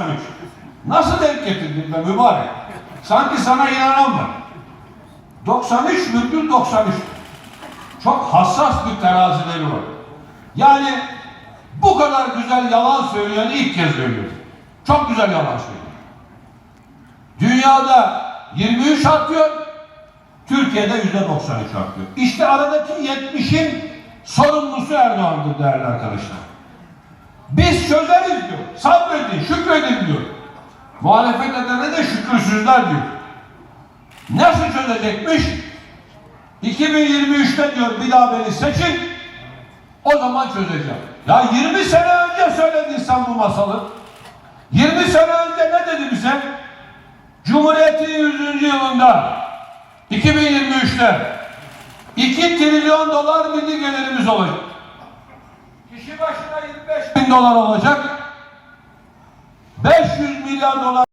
93. Nasıl denk getirdin be mübarek? Sanki sana inanan var. 93 virgül 93. Çok hassas bir terazileri var. Yani bu kadar güzel yalan söyleyen ilk kez görüyorum. Çok güzel yalan söylüyor. Dünyada 23 artıyor, Türkiye'de yüzde 93 artıyor. İşte aradaki 70'in sorumlusu Erdoğan'dır değerli arkadaşlar. Biz çözeriz. Sabredin, şükredin diyor. Muhalefet edene de şükürsüzler diyor. Nasıl çözecekmiş? 2023'te diyor bir daha beni seçin, o zaman çözeceğim. Ya 20 sene önce söyledin sen bu masalı. 20 sene önce ne dedi bize? Cumhuriyet'in 100. yılında 2023'te 2 trilyon dolar milli gelirimiz olacak. Kişi başına 25 bin dolar olacak. 500 milyar dolar